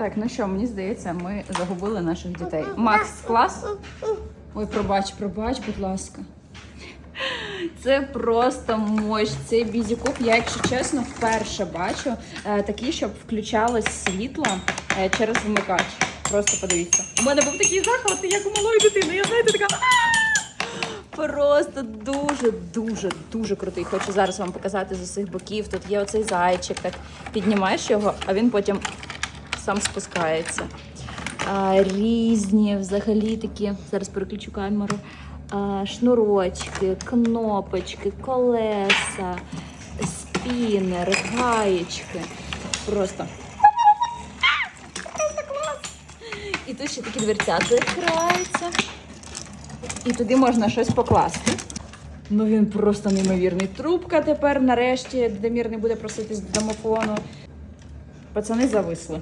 Так, ну що, мені здається, ми загубили наших дітей. Макс, клас? Ой, пробач, пробач, будь ласка. Це просто мощ. Цей бізікоп, я, якщо чесно, вперше бачу е, такий, щоб включалось світло е, через вмикач. Просто подивіться. У мене був такий захват, як у малої дитини. Я знаєте, така. Просто дуже, дуже, дуже крутий. Хочу зараз вам показати з усіх боків. Тут є оцей зайчик, так піднімаєш його, а він потім сам спускається. Різні взагалі такі. Зараз переключу камеру. Шнурочки, кнопочки, колеса, спінер, гаєчки. Просто. І тут ще такі дверцята відкриваються. І туди можна щось покласти. Ну він просто неймовірний. Трубка тепер нарешті Дамір не буде проситись до домофону. Пацани зависли.